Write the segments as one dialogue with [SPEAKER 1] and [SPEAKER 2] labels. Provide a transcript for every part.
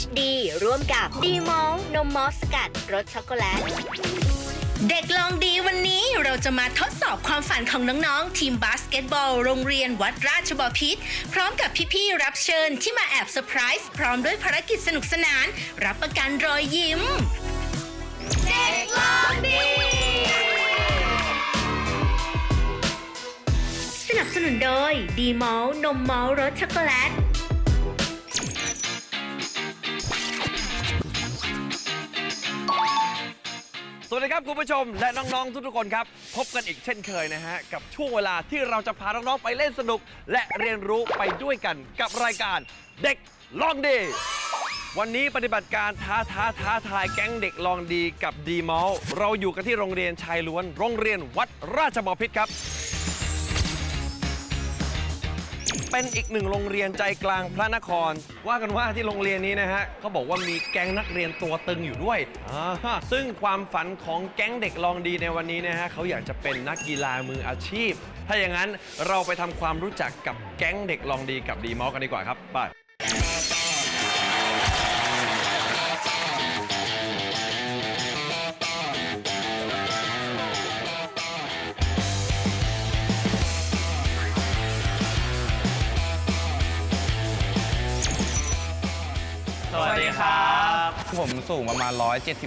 [SPEAKER 1] HD ร่วมกับดีมอลนมมอสสกัดรสช็อกโกแลต เด็กลองดีวันนี้เราจะมาทดสอบความฝันของน้องๆ ทีมบาสเกตบอล โรงเรียนวัดราชบพิตรพร้อมกับพี่ๆ รับเชิญที่มาแอบเซอร์ไพรส์พร้อมด้วยภารกิจสนุกสนาน รับประกันรอยยิ้ม เด็กลองดี สนับสนุนโดยดีมอลนมมอลรสช็อกโกแลต
[SPEAKER 2] สวัสดีครับคุณผู้ชมและน้อง ๆ ทุกๆคนครับ พบกันอีกเช่นเคยนะฮะ กับช่วงเวลาที่เราจะพาน้อง ๆ ไปเล่นสนุก และเรียนรู้ไปด้วยกันกับรายการเด็กลองดี วันนี้ปฏิบัติการท้าท้าท้าทายแก๊งเด็กลองดีกับดีมอลเราอยู่กันที่โรงเรียนชายล้วน โรงเรียนวัดราชบพิตรครับ เป็นอีกหนึ่งโรงเรียนใจกลางพระนคร ว่ากันว่าที่โรงเรียนนี้นะฮะเขาบอกว่ามีแก๊งนักเรียนตัวตึงอยู่ด้วยอ่าซึ่งความฝันของแก๊งเด็กลองดีในวันนี้นะฮะเขาอยากจะเป็นนักกีฬามืออาชีพ ถ้าอย่างนั้นเราไปทำความรู้จักกับแก๊งเด็กลองดีกับดีมอลกันดีกว่าครับไป
[SPEAKER 3] สวัสดีครับ
[SPEAKER 4] ผมสูงประมาณ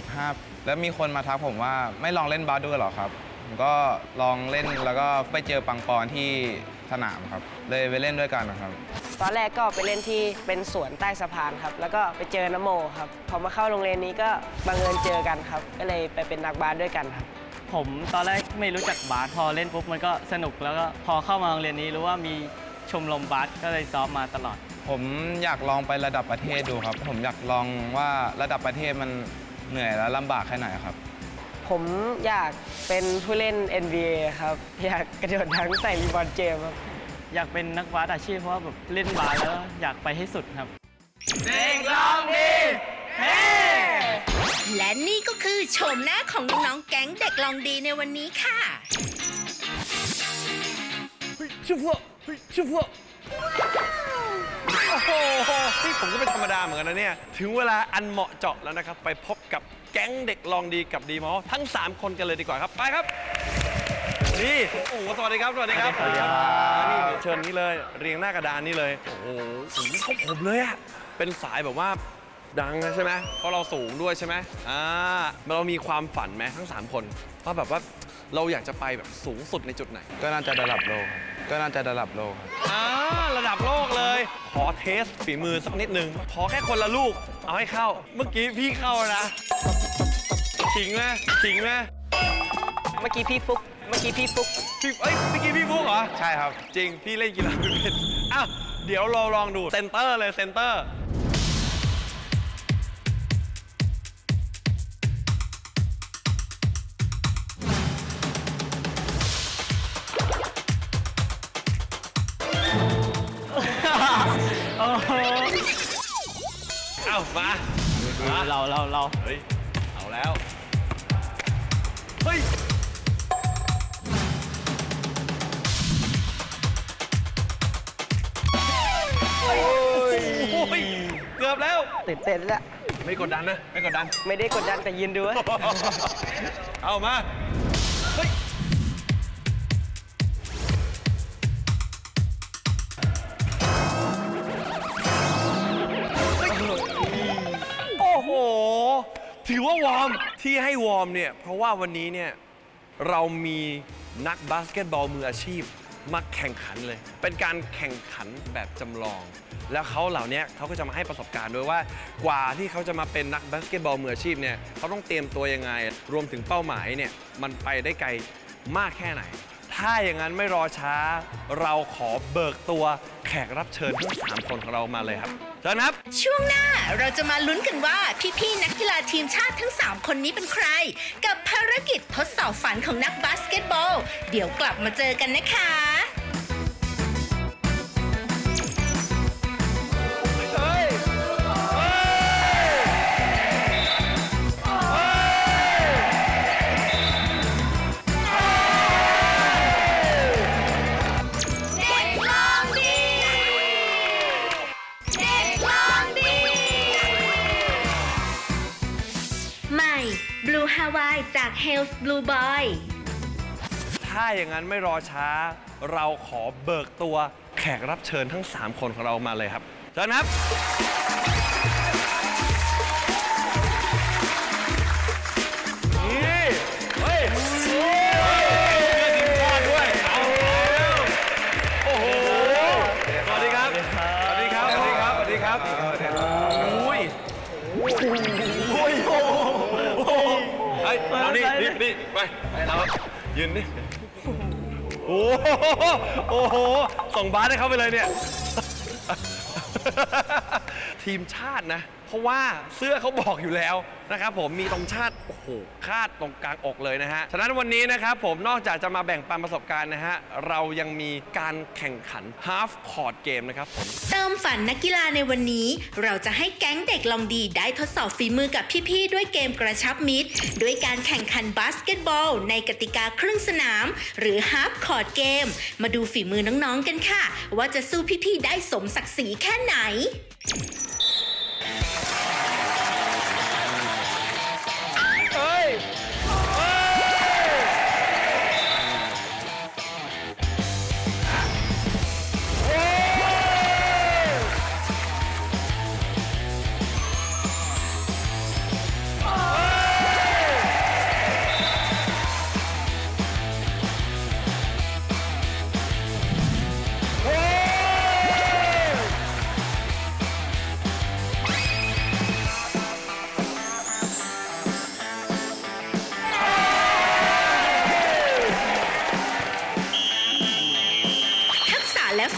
[SPEAKER 4] 175 แล้วมีคนมาทักผมว่าไม่ลองเล่นบาสด้วยเหรอครับ ผมก็ลองเล่นแล้วก็ไปเจอปังปอนที่สนามครับ เลยไปเล่นด้วยกันนะครับ
[SPEAKER 5] ตอนแรกก็ไปเล่นที่เป็นสวนใต้สะพานครับ แล้วก็ไปเจอนโมครับ พอมาเข้าโรงเรียนนี้ก็บังเอิญเจอกันครับ ก็เลยไปเป็นนักบาสด้วยกันครับ
[SPEAKER 3] ผมตอนแรกไม่รู้จักบาสพอเล่นปุ๊บมันก็สนุกแล้วก็พอเข้ามาโรงเรียนนี้รู้ว่ามีชมรมบาสก็เลยซ้อมมาตลอด
[SPEAKER 4] ผมอยากลองไประดับประเทศดูครับ ผมอยากลองว่าระดับประเทศมันเหนื่อยและลำบากแค่ไหนครับ
[SPEAKER 5] ผมอยากเป็นผู้เล่น NBA ครับ อยากกระโดดทั้งใส่รีบอลเจมส์ครับ
[SPEAKER 3] อยากเป็นนักบาสอาชีพเพราะว่าแบบเล่นบาสแล้วอยากไปให้สุดครับ
[SPEAKER 1] และนี่ก็คือโฉมหน้าของน้องๆแก๊งเด็กลองดีในวันนี้ค่ะ
[SPEAKER 2] ชุบพวกชุบพวก โอ้โหนี่ผมก็เป็นธรรมดาเหมือนกันนะเนี่ย ถึงเวลาอันเหมาะเจาะแล้วนะครับ ไปพบกับแก๊งเด็กลองดีกับดีมอลทั้ง 3 คนกันเลยดีกว่าครับ ไปครับ นี่ โอ้โห สวัสดีครับ สวัสดีครับ
[SPEAKER 3] สวัสดีครับ
[SPEAKER 2] นี่เดี๋ยวเชิญนี่เลย เรียงหน้ากระดานนี่เลย โอ้โหสูงเท่าผมเลยอะเป็นสายแบบว่าดังนะใช่ไหมเพราะเราสูงด้วยใช่ไหมอ่าเรามีความฝันไหมทั้ง 3 คนว่าแบบว่า เราอยากจะไปแบบสูงสุดในจุดไหน
[SPEAKER 4] ก็น่าจะระดับโลกครับก็น่าจะระดับโลกครับ
[SPEAKER 2] อ่าระดับโลกเลย ขอเทสฝีมือสักนิดหนึ่งขอแค่คนละลูก เอาให้เข้า เมื่อกี้พี่เข้านะขิงไหมขิงไหม
[SPEAKER 5] เมื่อกี้พี่ฟุก เมื่อกี้พี่ฟุก
[SPEAKER 2] พี่เอ้ย เมื่อกี้พี่ฟุกเหรอ
[SPEAKER 4] ใช่ครับ
[SPEAKER 2] จริง พี่เล่นกีฬาไม่เป็นอ้าว เดี๋ยวเราลองดู เซนเตอร์เลย เซนเตอร์ มา มา
[SPEAKER 3] เราเราเรา
[SPEAKER 2] เฮ้ย เอาแล้ว เฮ้ย โอ้ย เกือบแล้ว
[SPEAKER 5] ตื่นเต้นแล้ว
[SPEAKER 2] ไม่กดดันนะ ไม่กดดัน
[SPEAKER 5] ไม่ได้กดดันแต่ยืนดูอะ
[SPEAKER 2] เอามา ถือว่าวอร์มที่ให้วอร์มเนี่ย เพราะว่าวันนี้เนี่ย เรามีนักบาสเกตบอลมืออาชีพมาแข่งขันเลย เป็นการแข่งขันแบบจำลอง แล้วเขาเหล่านี้เขาก็จะมาให้ประสบการณ์ด้วยว่ากว่าที่เขาจะมาเป็นนักบาสเกตบอลมืออาชีพเนี่ยเขาต้องเตรียมตัวยังไง รวมถึงเป้าหมายเนี่ยมันไปได้ไกลมากแค่ไหน ถ้าอย่างนั้นไม่รอช้า เราขอเบิกตัวแขกรับเชิญทั้งสามคนของเรามาเลยครับเชิญครับ
[SPEAKER 1] ช่วงหน้าเราจะมาลุ้นกันว่าพี่ๆนักกีฬาทีมชาติทั้ง 3 คนนี้เป็นใคร กับภารกิจทดสอบฝันของนักบาสเกตบอล เดี๋ยวกลับมาเจอกันนะคะ Hales Blue Boy
[SPEAKER 2] ถ้าอย่างนั้นไม่รอช้า เราขอเบิกตัวแขกรับเชิญทั้ง 3 คนของเรามาเลยครับเชิญครับ เรายืนนี่โอ้โหโอ้โหส่งบาสให้เขาไปเลยเนี่ย ทีมชาตินะ เพราะว่าเสื้อเขาบอกอยู่แล้วนะครับผมมีตรงชาติ โอ้โหคาดตรงกลางอกเลยนะฮะ ฉะนั้นวันนี้นะครับผมนอกจากจะมาแบ่งปันประสบการณ์นะฮะ เรายังมีการแข่งขัน half court game นะครับผม
[SPEAKER 1] เติมฝันนักกีฬาในวันนี้ เราจะให้แก๊งเด็กลองดีได้ทดสอบฝีมือกับพี่ๆ ด้วยเกมกระชับมิตร ด้วยการแข่งขันบาสเกตบอล ในกติกาครึ่งสนาม หรือฮา f คอร์ดเกมมาดูฝีมือน้องๆกันค่ะ ว่าจะสู้พี่ๆ ได้สมศักดิ์ศรีแค่ไหน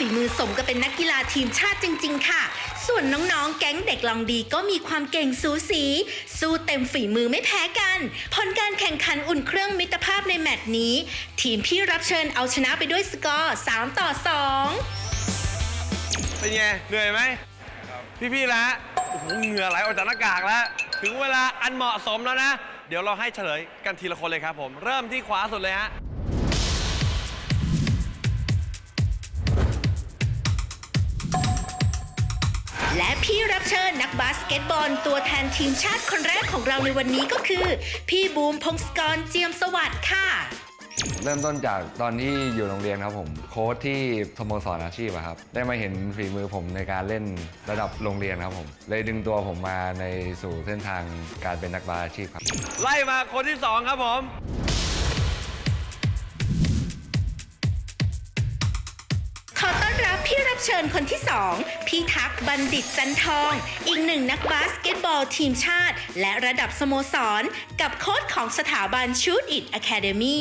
[SPEAKER 1] ฝีมือสมกับเป็นนักกีฬาทีมชาติจริง ๆ ค่ะ ส่วนน้องๆ แก๊งเด็กลองดีก็มีความเก่งสูสี สู้เต็มฝีมือไม่แพ้กันผลการแข่งขันอุ่นเครื่องมิตรภาพในแมตช์นี้ ทีมพี่รับเชิญเอาชนะไปด้วยสกอร์ 3 ต่อ 2
[SPEAKER 2] เป็นไงเหนื่อยไหมพี่ๆละโอ้โหเหงื่อไหลออกจากหน้ากากแล้ว ถึงเวลาอันเหมาะสมแล้วนะ เดี๋ยวเราให้เฉลยกันทีละคนเลยครับผม เริ่มที่ขวาสุดเลยฮะ
[SPEAKER 1] และพี่รับเชิญนักบาสเกตบอลตัวแทนทีมชาติคนแรกของเราในวันนี้ก็คือ พี่บูมพงศกรเจียมสวัสดิ์ค่ะ
[SPEAKER 6] เริ่มต้นจากตอนที่อยู่โรงเรียนครับผม โค้ชที่สโมสรอาชีพอะครับ ได้มาเห็นฝีมือผมในการเล่นระดับโรงเรียนครับผม เลยดึงตัวผมมาในสู่เส้นทางการเป็นนักบาสอาชีพครับ
[SPEAKER 2] ไล่มาคนที่สองครับผม
[SPEAKER 1] พี่รับเชิญคนที่2พี่ทักษ์บัณฑิตจันทอง อีกหนึ่งนักบาสเกตบอลทีมชาติ และระดับสโมสร กับโค้ชของสถาบันชูดอิ t อะคาเดมี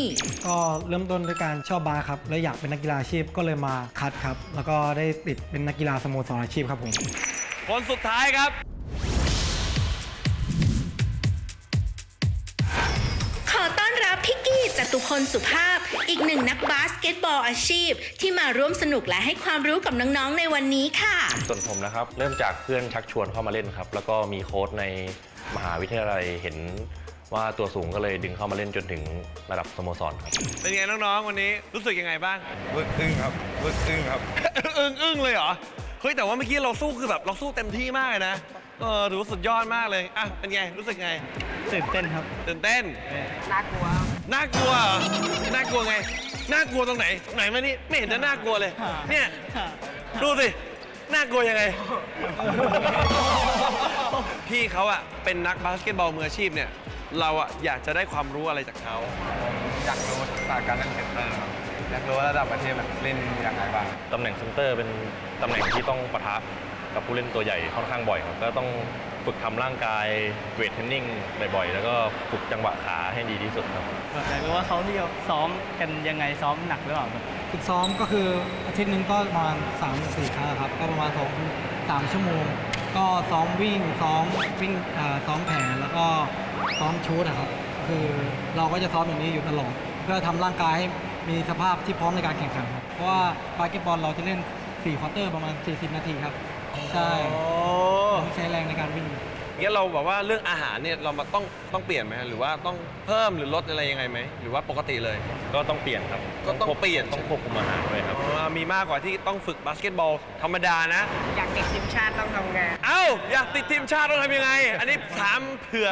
[SPEAKER 7] ก็เริ่มต้นด้วยการชอบบาสครับ และอยากเป็นนักกีฬาอาชีพก็เลยมาคัดครับ แล้วก็ได้ติดเป็นนักกีฬาสโมสรอาชีพครับผม
[SPEAKER 2] คนสุดท้ายครับ
[SPEAKER 1] ขอต้อนรับพี่กี้จตุพลสุภาพ อีกหนึ่งนักบาสเกตบอลอาชีพ ที่มาร่วมสนุกและให้ความรู้กับน้องๆในวันนี้ค่ะ
[SPEAKER 8] ส่วนผมนะครับเริ่มจากเพื่อนชักชวนเข้ามาเล่นครับ แล้วก็มีโค้ชในมหาวิทยาลัยเห็นว่าตัวสูงก็เลยดึงเข้ามาเล่นจนถึงระดับสโมสรครับ
[SPEAKER 2] เป็นไงน้องๆ วันนี้รู้สึกยังไงบ้าง
[SPEAKER 4] บึกอึ้งครับบึกอึ้งครับ
[SPEAKER 2] อึ้งอึ้งเลยเหรอ เฮ้ยแต่ว่าเมื่อกี้เราสู้คือแบบเราสู้เต็มที่มากเลยนะ เออถือว่าสุดยอดมากเลย อะ เป็นไง รู้สึกไง
[SPEAKER 3] ตื่นเต้นครับ
[SPEAKER 2] ตื่นเต้น
[SPEAKER 5] น่ากลัว
[SPEAKER 2] น่ากลัวเหรอน่ากลัวไง น่ากลัวตรงไหน ไหนมานี่ ไม่เห็นจะน่ากลัวเลย เนี่ย ดูสิ น่ากลัวยังไง พี่เขาอะเป็นนักบาสเกตบอลมืออาชีพเนี่ย เราอะอยากจะได้ความรู้อะไรจากเขา
[SPEAKER 4] อยากรู้ทักษะการเล่นเซนเตอร์ครับอยากรู้ว่าระดับประเทศมันเล่นยังไงบ้าง
[SPEAKER 8] ตำแหน่งเซนเตอร์เป็นตำแหน่งที่ต้องปะทะ กับผู้เล่นตัวใหญ่ค่อนข้างบ่อยครับก็ต้องฝึกทำร่างกายเวทเทรนนิ่งบ่อยๆ แล้วก็ฝึกจังหวะขาให้ดีที่สุดครับ
[SPEAKER 3] อยากรู้ว่าเขาที่ซ้อมกันยังไงซ้อมหนักหรือเปล่าครับ
[SPEAKER 7] ฝึกซ้อมก็คืออาทิตย์หนึ่งก็ประมาณ3ามสี่ครั้งครับ ก็ประมาณสองสามชั่วโมง ก็ซ้อมวิ่งซ้อมวิ่งอ่าซ้อมแผนแล้วก็ซ้อมชูดนะครับ คือเราก็จะซ้อมอย่างนี้อยู่ตลอดเพื่อทำร่างกายให้มีสภาพที่พร้อมในการแข่งขันครับเพราะว่าบาสเกตบอลเราจะเล่น4ควอเตอร์ประมาณ 40 นาทีครับ ใช่
[SPEAKER 2] โอ้
[SPEAKER 7] ต้องใช้แรงในการวิ่ง
[SPEAKER 2] งั้นเราแบบว่าเรื่องอาหารเนี่ยเรามาต้องต้องเปลี่ยนไหมฮะหรือว่าต้องเพิ่มหรือลดอะไรยังไงไหมหรือว่าปกติเลย
[SPEAKER 8] ก็ต้องเปลี่ยนครับ
[SPEAKER 2] ก็ต้อง
[SPEAKER 8] ควบ
[SPEAKER 2] เปลี่ยน
[SPEAKER 8] ต้องควบคุมอาหารด้วยครับ
[SPEAKER 2] อ่ามีมากกว่าที่ต้องฝึกบาสเกตบอลธรรมดานะ
[SPEAKER 5] อยากติดทีมชาติต้องทำไงาน
[SPEAKER 2] เอ้า อยากติดทีมชาติต้องทำยังไง อันนี้ถามเผื่อ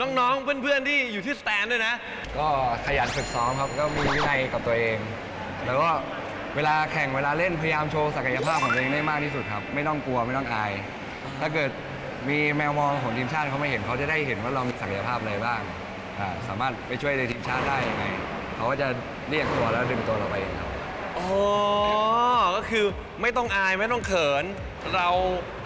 [SPEAKER 2] น้องๆ เพื่อนๆ ที่อยู่ที่สแตนด้วยนะ
[SPEAKER 6] ก็ขยันฝึกซ้อมครับ ก็มีวินัยกับตัวเอง แล้วก็ เวลาแข่งเวลาเล่นพยายามโชว์ศักยภาพของตัวเองได้มากที่สุดครับ ไม่ต้องกลัวไม่ต้องอาย ถ้าเกิดมีแมวมองของทีมชาติเขาไม่เห็นเขาจะได้เห็นว่าเรามีศักยภาพอะไรบ้างอ่าสามารถไปช่วยในทีมชาติได้ยังไงเขาก็จะเรียกตัวแล้วดึงตัวเราไปเองครับ
[SPEAKER 2] อ๋อ ก็คือไม่ต้องอายไม่ต้องเขิน เรา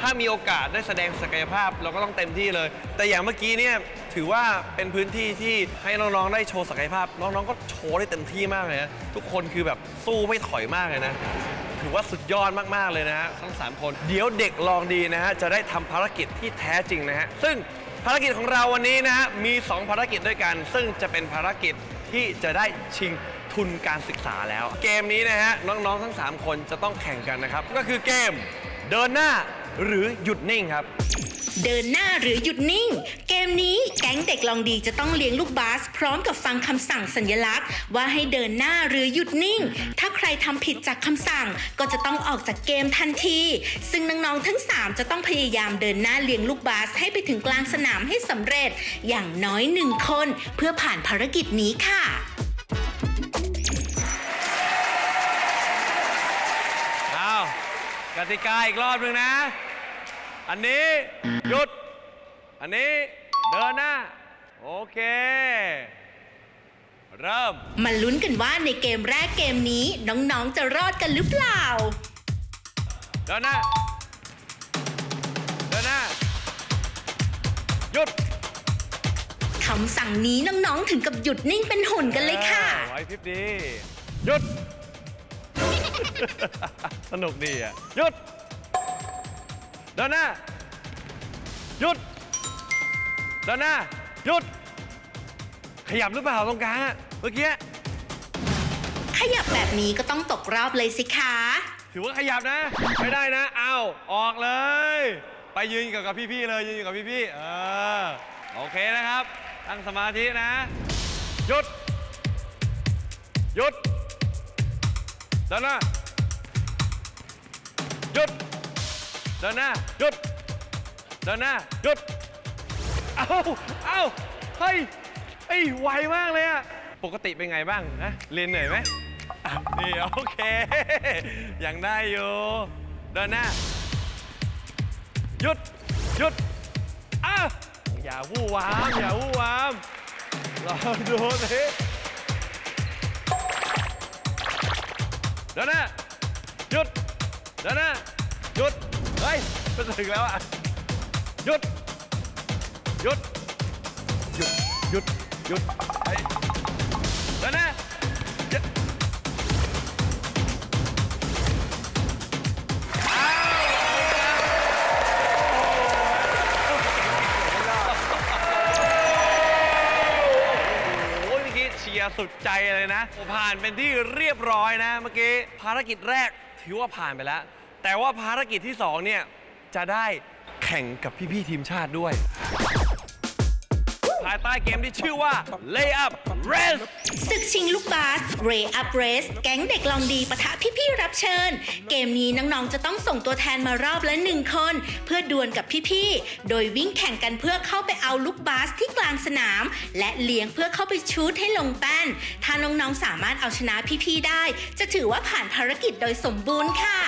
[SPEAKER 2] ถ้ามีโอกาสได้แสดงศักยภาพเราก็ต้องเต็มที่เลย แต่อย่างเมื่อกี้เนี่ย ถือว่าเป็นพื้นที่ที่ให้น้องๆได้โชว์ศักยภาพ น้องๆก็โชว์ได้เต็มที่มากเลยนะทุกคนคือแบบสู้ไม่ถอยมากเลยนะ ถือว่าสุดยอดมากๆเลยนะฮะทั้ง 3 คน เดี๋ยวเด็กลองดีนะฮะจะได้ทำภารกิจที่แท้จริงนะฮะซึ่งภารกิจของเราวันนี้นะฮะมี 2 ภารกิจด้วยกัน ซึ่งจะเป็นภารกิจที่จะได้ชิงทุนการศึกษาแล้ว เกมนี้นะฮะน้องๆทั้ง 3 คนจะต้องแข่งกันนะครับก็คือเกมเดินหน้าหรือหยุดนิ่งครับ
[SPEAKER 1] เดินหน้าหรือหยุดนิ่ง เกมนี้แก๊งเด็กลองดีจะต้องเลี้ยงลูกบาส พร้อมกับฟังคำสั่งสัญลักษณ์ ว่าให้เดินหน้าหรือหยุดนิ่ง ถ้าใครทำผิดจากคำสั่งก็จะต้องออกจากเกมทันที ซึ่งน้องๆทั้ง 3 จะต้องพยายามเดินหน้าเลี้ยงลูกบาสให้ไปถึงกลางสนามให้สำเร็จ อย่างน้อยหนึ่งคน เพื่อผ่านภารกิจนี้ค่ะ
[SPEAKER 2] เอากติกาอีกรอบหนึ่งนะ อันนี้หยุด อันนี้เดินหน้า โอเค เริ่ม
[SPEAKER 1] มาลุ้นกันว่าในเกมแรกเกมนี้น้องๆจะรอดกันหรือเปล่า
[SPEAKER 2] เดินหน้า เดินหน้า หยุด
[SPEAKER 1] คำสั่งนี้น้องๆถึงกับหยุดนิ่งเป็นหุ่นกันเลยค่ะ
[SPEAKER 2] ออไว้พริบดี หยุด สนุกดีอะ หยุดเดินหน้า หยุด เดินหน้า หยุด ขยับหรือเปล่าตรงกลางอะเมื่อกี้
[SPEAKER 1] ขยับแบบนี้ก็ต้องตกรอบเลยสิคะ
[SPEAKER 2] ถือว่าขยับนะ ไม่ได้นะเอาออกเลย ไปยืนกับกับพี่ๆเลยยืนอยู่กับพี่ๆเออโอเคนะครับ ตั้งสมาธินะ หยุด หยุดเดินหน้าหยุด เดินหน้าหยุด เดินหน้าหยุด เอาเอาเฮ้ยเอ้ยไวมากเลยอะปกติเป็นไงบ้างนะเรียนเหนื่อยไหมอะนี่โอเค ยังได้อยู่เดินหน้าหยุดหยุดอะอย่าวู่วามอย่าวู่วามลองดูสิเดินหน้าหยุดเดินหน้าหยุด เฮ้ยจะถึงแล้วอะ หยุด หยุด หยุด หยุด หยุดเฮ้ยเดินหน้าหยุดอ้าวโอ้โหเมื่อกี้เชียร์สุดใจเลยนะ ผ่านเป็นที่เรียบร้อยนะ เมื่อกี้ภารกิจแรกถือว่าผ่านไปแล้ว แต่ว่าภารกิจที่สองเนี่ยจะได้แข่งกับพี่ๆทีมชาติด้วย ต้เกมที่ชื่อว่า Lay Up Race
[SPEAKER 1] ศึกชิงลูกบาส Ray Up Race แก๊งเด็กลองดีปะทะพี่ๆรับเชิญ เกมนี้น้องๆจะต้องส่งตัวแทนมารอบละหนึ่งคน เพื่อดวลกับพี่ๆ โดยวิ่งแข่งกันเพื่อเข้าไปเอาลูกบาสที่กลางสนาม และเลี้ยงเพื่อเข้าไปชูตให้ลงแป้น ถ้าน้องๆสามารถเอาชนะพี่ๆได้ จะถือว่าผ่านภารกิจโดยสมบูรณ์ค่ะ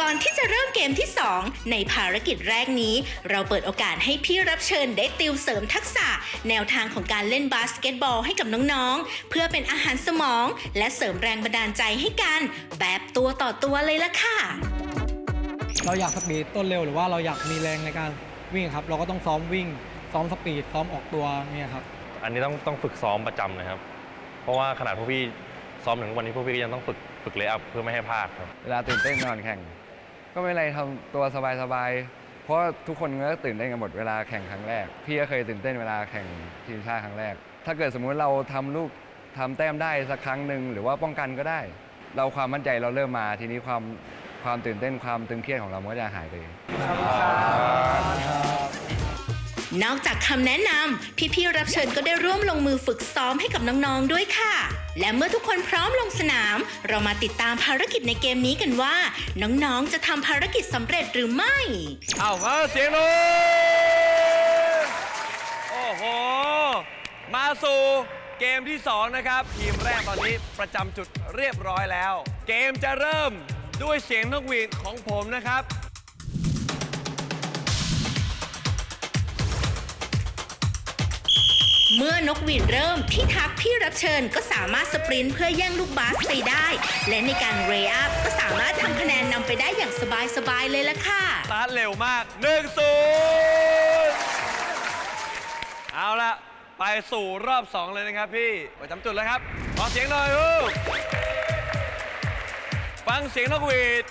[SPEAKER 1] ก่อนที่จะเริ่มเกมที่ 2 ในภารกิจแรกนี้ เราเปิดโอกาสให้พี่รับเชิญได้ติวเสริมทักษะ แนวทางของการเล่นบาสเกตบอลให้กับน้องๆ เพื่อเป็นอาหารสมอง และเสริมแรงบันดาลใจให้กันแบบตัวต่อตัวเลยละค่ะ
[SPEAKER 7] เราอยากสปีดต้นเร็วหรือว่าเราอยากมีแรงในการวิ่งครับ เราก็ต้องซ้อมวิ่ง ซ้อมสปีด ซ้อมออกตัวเนี่ยครับ
[SPEAKER 8] อันนี้ต้องต้องฝึกซ้อมประจำเลยครับ เพราะว่าขนาดพวกพี่ซ้อมถึงวันนี้พวกพี่ก็ยังต้องฝึก ฝึกเลย์อัพเพื่อไม่ให้พลาดครับ
[SPEAKER 6] เวลาตื่นเต้นนอนแข่ง ก็ไม่เป็นไรทำตัวสบายๆ เพราะทุกคนก็ตื่นเต้นกันหมดเวลาแข่งครั้งแรก พี่ก็เคยตื่นเต้นเวลาแข่งทีมชาติครั้งแรก ถ้าเกิดสมมุติเราทำลูกทำแต้มได้สักครั้งหนึ่งหรือว่าป้องกันก็ได้ เราความมั่นใจเราเริ่มมาทีนี้ความความตื่นเต้นความตึงเครียดของเรามันก็จะหายไป
[SPEAKER 1] นอกจากคำแนะนำพี่ๆรับเชิญก็ได้ร่วมลงมือฝึกซ้อมให้กับน้องๆด้วยค่ะ และเมื่อทุกคนพร้อมลงสนาม เรามาติดตามภารกิจในเกมนี้กันว่า น้องๆจะทำภารกิจสำเร็จหรือไม่
[SPEAKER 2] เอาเสียงหน่อยโอ้โห มาสู่เกมที่ 2 นะครับ ทีมแรกตอนนี้ประจำจุดเรียบร้อยแล้ว เกมจะเริ่มด้วยเสียงนกหวีดของผมนะครับ
[SPEAKER 1] เมื่อนกหวีดเริ่ม พี่ทักพี่รับเชิญก็สามารถสปรินต์เพื่อแย่งลูกบาสไปได้ และในการเรย์อัพก็สามารถทำคะแนนนำไปได้อย่างสบายๆเลยล่ะค่ะ
[SPEAKER 2] สตาร์ทเร็วมาก1 0เอาละไปสู่รอบ 2 เลยนะครับพี่ประจำจุดแล้วครับ ขอเสียงหน่อยลูกฟังเสียงนกหวีด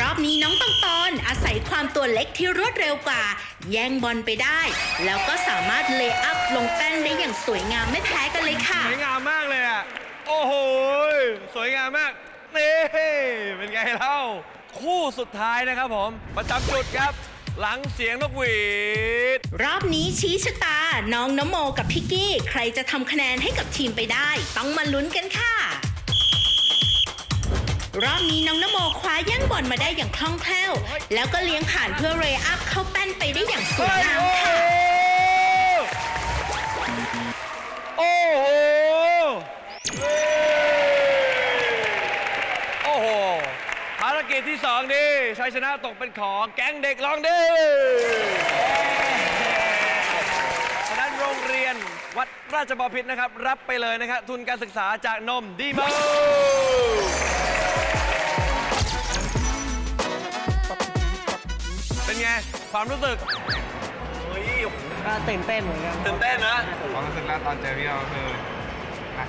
[SPEAKER 1] รอบนี้น้องปังปอน อาศัยความตัวเล็กที่รวดเร็วกว่า แย่งบอลไปได้ แล้วก็สามารถเลย์อัพลงแป้นได้อย่างสวยงามไม่แพ้กันเลยค่ะ
[SPEAKER 2] สวยงามมากเลยอะ โอ้โห สวยงามมาก นี่ เป็นไงเล่า คู่สุดท้ายนะครับผม ประจำจุดครับ หลังเสียงนกหวีด
[SPEAKER 1] รอบนี้ชี้ชะตา น้องนโมกับพิกกี้ ใครจะทำคะแนนให้กับทีมไปได้ ต้องมาลุ้นกันค่ะ รอบนี้น้องนโมคว้าแย่งบอลมาได้อย่างคล่องแคล่ว แล้วก็เลี้ยงผ่านเพื่อเรย์อัพเข้าแป้นไปได้อย่างสวยงามค่ะ
[SPEAKER 2] โอ้โห โอ้โห ภารกิจที่สองนี่ชัยชนะตกเป็นของแก๊งเด็กลองดีฉะนั้นโรงเรียนวัดราชบพิตรนะครับ รับไปเลยนะครับ ทุนการศึกษาจากนมดีโม เป็นไง ความรู้สึกเฮ้ยโอ้โห
[SPEAKER 5] ก็ตื่นเต้นเหมือนกัน
[SPEAKER 2] ตื่นเต้นนะ
[SPEAKER 4] ความรู้สึกแรกตอนเจอพี่เขาคือน่า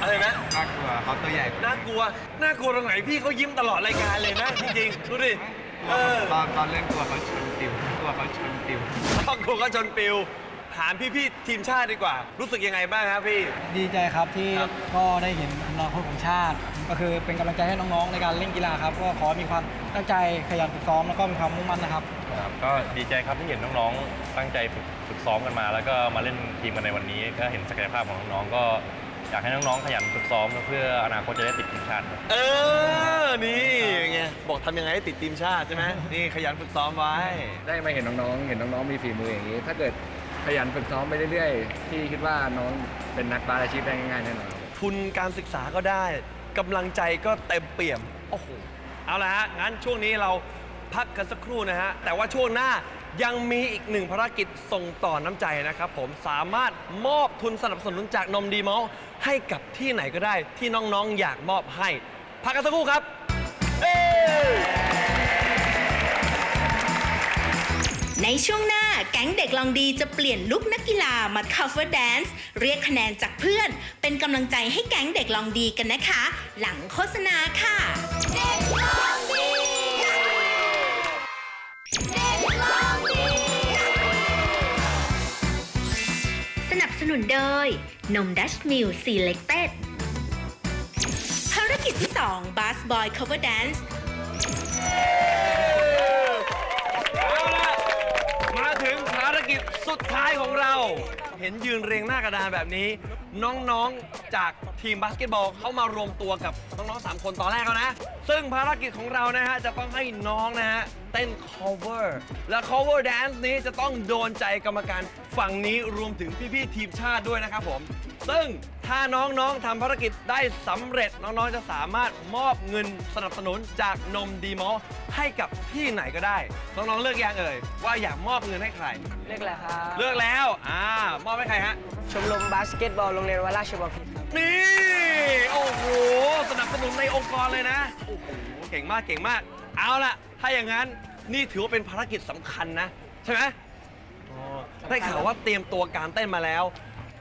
[SPEAKER 2] อะไรนะ
[SPEAKER 4] น่ากลัวเขาตัวใหญ่กว่า
[SPEAKER 2] น่ากลัวน่ากลัวตรงไหนพี่เขายิ้มตลอดรายการเลยนะจริงๆดูดิเออ
[SPEAKER 4] ตอนตอนเล่นกลัวเขาชนติวกลัวเขาชนติว
[SPEAKER 2] ต้องกลัวก็ชนปิวถามพี่ๆทีมชาติดีกว่า รู้สึกยังไงบ้างครับพี่
[SPEAKER 7] ดีใจครับที่
[SPEAKER 2] ครับ
[SPEAKER 7] ก็ได้เห็นอนาคตของชาติ ก็คือเป็นกำลังใจให้น้องๆในการเล่นกีฬาครับก็ขอมีความตั้งใจขยันฝึกซ้อมแล้วก็มีความมุ่งมั่นนะครับ
[SPEAKER 8] ครับก็ดีใจครับที่เห็นน้องๆ ตั้งใจฝึกฝึกซ้อมกันมา แล้วก็มาเล่นทีมกันในวันนี้ ก็เห็นศักยภาพของน้องๆ ก็อยากให้น้องๆ ขยันฝึกซ้อมเพื่ออนาคตจะได้ติดทีมชาติครับ
[SPEAKER 2] เออ นี่ไงบอกทำยังไงให้ติดทีมชาติใช่ไหมนี่ขยันฝึกซ้อมไว้
[SPEAKER 6] ได้มาเห็นน้องๆ เห็นน้องๆ มีฝีมืออย่างนี้ ถ้าเกิดขยันฝึกซ้อมไปเรื่อยๆพี่คิดว่าน้องเป็นนักบาสอาชีพได้ง่ายๆแน่นอน
[SPEAKER 2] ทุนการศึกษาก็ได้ กำลังใจก็เต็มเปี่ยม โอ้โห เอาละฮะ งั้นช่วงนี้เราพักกันสักครู่นะฮะ แต่ว่าช่วงหน้ายังมีอีกหนึ่งภารกิจส่งต่อน้ำใจนะครับผม สามารถมอบทุนสนับสนุนจากนมดีมอลให้กับที่ไหนก็ได้ที่น้องๆ อยากมอบให้ พักกันสักครู่ครับ เอ้
[SPEAKER 1] ในช่วงหน้าแก๊งเด็กลองดีจะเปลี่ยนลุคนักกีฬามา cover dance เรียกคะแนนจากเพื่อน เป็นกำลังใจให้แก๊งเด็กลองดีกันนะคะ หลังโฆษณาค่ะสนับสนุนโดย นมดัชมิล Selected ภารกิจที่2 Bass Boy Cover Dance
[SPEAKER 2] สุดท้ายของเรา เห็นยืนเรียงหน้ากระดานแบบนี้ น้องๆจากทีมบาสเกตบอลเข้ามารวมตัวกับน้องๆ3คนตอนแรกแล้วนะ ซึ่งภารกิจของเรานะฮะ จะต้องให้น้องนะฮะ เต้น cover และ cover dance นี้จะต้องโดนใจกรรมการฝั่งนี้รวมถึงพี่ๆทีมชาติด้วยนะครับผม ซึ่ง ถ้าน้องๆทำภารกิจได้สำเร็จน้องๆจะสามารถมอบเงินสนับสนุนจากนมดีมอลให้กับที่ไหนก็ได้ น้องๆเลือกยังเอ่ยว่าอยากมอบเงินให้ใคร
[SPEAKER 5] เรียกแหละครับ
[SPEAKER 2] เลือกแล้วอ่ามอบให้ใครฮะ
[SPEAKER 5] ชมรมบาสเกตบอลโรงเรียนวราชบพิตรครับ
[SPEAKER 2] นี่ โอ้โห สนับสนุนในองค์กรเลยนะ โอ้โห เก่งมากเก่งมาก เอาล่ะ ถ้าอย่างนั้นนี่ถือว่าเป็นภารกิจสำคัญนะ ใช่ไหมอ๋อได้ข่าวว่าเตรียมตัวการเต้นมาแล้ว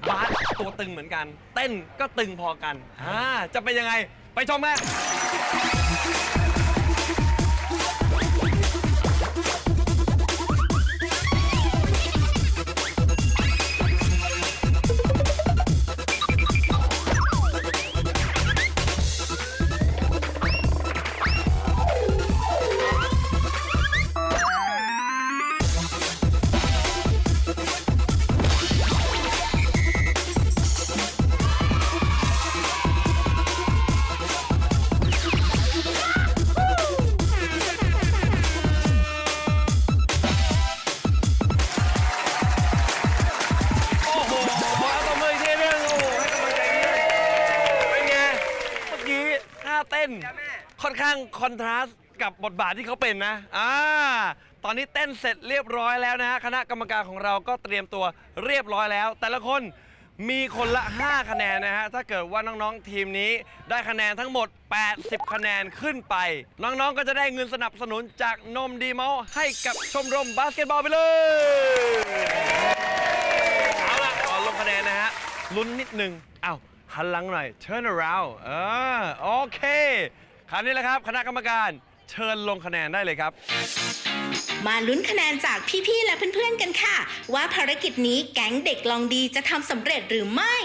[SPEAKER 2] บาสตัวตึงเหมือนกัน เต้นก็ตึงพอกันอ่าจะเป็นยังไงไปชมแม่ คอนทราสต์กับบทบาทที่เขาเป็นนะ อ่า ตอนนี้เต้นเสร็จเรียบร้อยแล้วนะฮะคณะกรรมการของเราก็เตรียมตัวเรียบร้อยแล้ว แต่ละคนมีคนละ 5 คะแนนนะฮะ ถ้าเกิดว่าน้องๆทีมนี้ได้คะแนนทั้งหมด 80 คะแนนขึ้นไป น้องๆก็จะได้เงินสนับสนุนจากนมดีเมาให้กับชมรมบาสเกตบอลไปเลย เอาล่ะก่อนลงคะแนนนะฮะ ลุ้นนิดนึง เอ้าหันหลังหน่อย turn around เออโอเค คราวนี้แหละครับคณะกรรมการเชิญลงคะแนนได้เลยครับ
[SPEAKER 1] มาลุ้นคะแนนจากพี่ ๆ และเพื่อน ๆ กันค่ะ ว่าภารกิจนี้แก๊งเด็กลองดีจะทำสำเร็จหรือไม่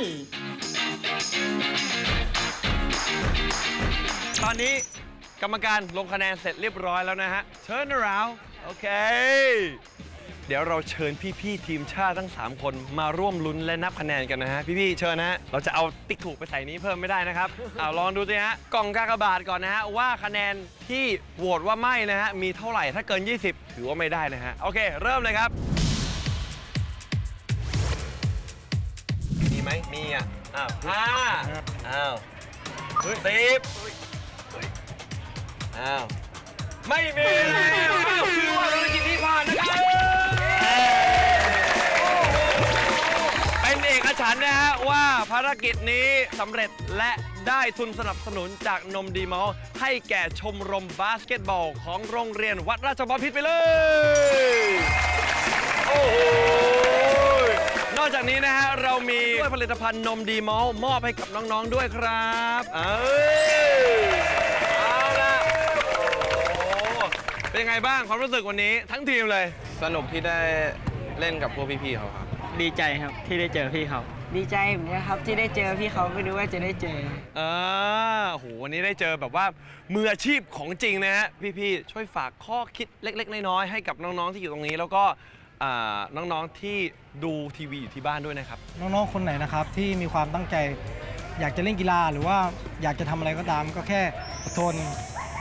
[SPEAKER 2] ตอนนี้กรรมการลงคะแนนเสร็จเรียบร้อยแล้วนะฮะ turn around โอเค เดี๋ยวเราเชิญพี่ๆทีมชาติทั้ง 3 คนมาร่วมลุ้นและนับคะแนนกันนะฮะ พี่ๆเชิญนะฮะ เราจะเอาติ๊กถูกไปใส่นี้เพิ่มไม่ได้นะครับ เอาลองดูสิฮะ กล่องกากบาทก่อนนะฮะ ว่าคะแนนที่โหวตว่าไม่นะฮะ มีเท่าไหร่ถ้าเกิน 20 ถือว่าไม่ได้นะฮะ โอเค เริ่มเลยครับ มีไหมมีอะ อ้าวห้าอ้าวสิบอ้าว ไม่มีแล้วอ้าวคือว่า ฉันนะฮะว่าภารกิจนี้สำเร็จและได้ทุนสนับสนุนจากนมดีมอลให้แก่ชมรมบาสเกตบอลของโรงเรียนวัดราชบพิตรไปเลย โอ้โห นอกจากนี้นะฮะ เรามีด้วยผลิตภัณฑ์นมดีมอลมอบให้กับน้องๆด้วยครับเอยเอาละโอ้เป็นยังไงบ้างความรู้สึกวันนี้ทั้งทีมเลย
[SPEAKER 4] สนุกที่ได้เล่นกับพวกพี่ๆเขาครับ
[SPEAKER 3] ดีใจครับที่ได้เจอพี่เขา
[SPEAKER 5] ดีใจเหมือนกันครับที่ได้เจอพี่เขาไม่รู้ว่าจะได้เจอ
[SPEAKER 2] เออโหวันนี้ได้เจอแบบว่ามืออาชีพของจริงนะฮะ พี่ๆ ช่วยฝากข้อคิดเล็ก ๆ น้อยๆ ให้กับน้อง ๆ ที่อยู่ตรงนี้ แล้วก็อ่าน้องๆ ที่ดูทีวีอยู่ที่บ้านด้วยนะครับ
[SPEAKER 7] น้องๆ คนไหนนะครับที่มีความตั้งใจ อยากจะเล่นกีฬาหรือว่าอยากจะทำอะไรก็ตามก็แค่อดทน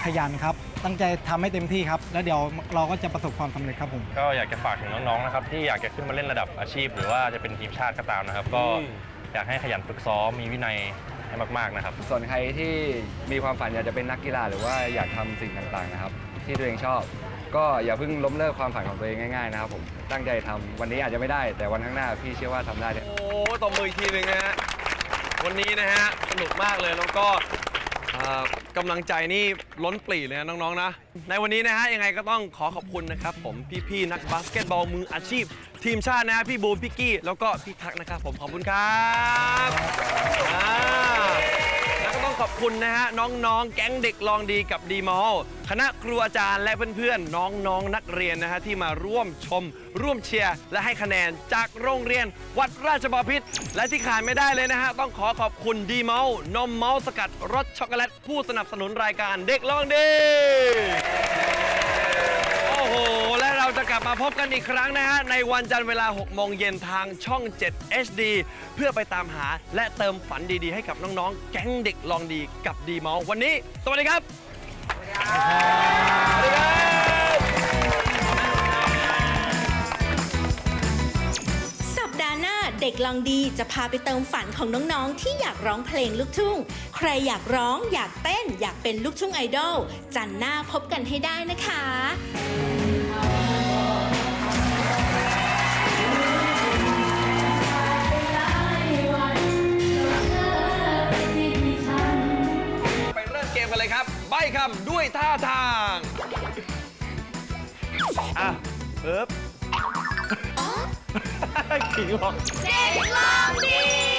[SPEAKER 7] ขยันครับ ตั้งใจทำให้เต็มที่ครับ แล้วเดี๋ยวเราก็จะประสบความสำเร็จครับผม
[SPEAKER 8] ก็อยากจะฝากถึงน้องๆนะครับที่อยากจะขึ้นมาเล่นระดับอาชีพ หรือว่าจะเป็นทีมชาติก็ตามนะครับ ก็
[SPEAKER 2] อืม
[SPEAKER 8] อยากให้ขยันฝึกซ้อมมีวินัยให้มากๆนะครับ
[SPEAKER 6] ส่วนใครที่มีความฝันอยากจะเป็นนักกีฬาหรือว่าอยากทำสิ่งต่างๆนะครับ ที่ตัวเองชอบ ก็อย่าเพิ่งล้มเลิกความฝันของตัวเองง่ายๆนะครับผมตั้งใจทำวันนี้อาจจะไม่ได้ แต่วันข้างหน้าพี่เชื่อว่าทำได้แน่
[SPEAKER 2] โอ้ตบมืออีกทีหนึ่งนะฮะ วันนี้นะฮะ สนุกมากเลย แล้วก็เอ่อกำลังใจนี่ล้นปลีเลยนะน้องๆนะ ในวันนี้นะฮะยังไงก็ต้องขอขอบคุณนะครับผมพี่ๆนักบาสเกตบอลมืออาชีพ ทีมชาตินะฮะพี่บูมพี่กี้แล้วก็พี่ทักนะครับผมขอบคุณครับอ่า ขอบคุณนะฮะ น้องๆ แก๊งเด็กลองดีกับดีมอลคณะครูอาจารย์และเพื่อนๆ น้องๆ นักเรียนนะฮะ ที่มาร่วมชม ร่วมเชียร์ และให้คะแนนจากโรงเรียนวัดราชบพิตรและที่ขาดไม่ได้เลยนะฮะ ต้องขอขอบคุณดีมอลนมเมาสกัดรสช็อกโกแลตผู้สนับสนุนรายการเด็กลองดี โอ้โห จะกลับมาพบกันอีกครั้งนะฮะ ในวันจันทร์เวลา 6 โมงเย็นทางช่อง 7 HD เพื่อไปตามหาและเติมฝันดีๆ ให้กับน้องๆ แก๊งเด็กลองดีกับดีมอลวันนี้ สวัสดีครับ สวัสดีครับ
[SPEAKER 1] สัปดาห์หน้าเด็กลองดีจะพาไปเติมฝันของน้องๆ ที่อยากร้องเพลงลูกทุ่ง ใครอยากร้องอยากเต้นอยากเป็นลูกทุ่งไอดอล จันทร์หน้าพบกันให้ได้นะคะ
[SPEAKER 2] ครับใบคำด้วยท่าทาง อะเอิบขิงบอก
[SPEAKER 1] เด็กลองดี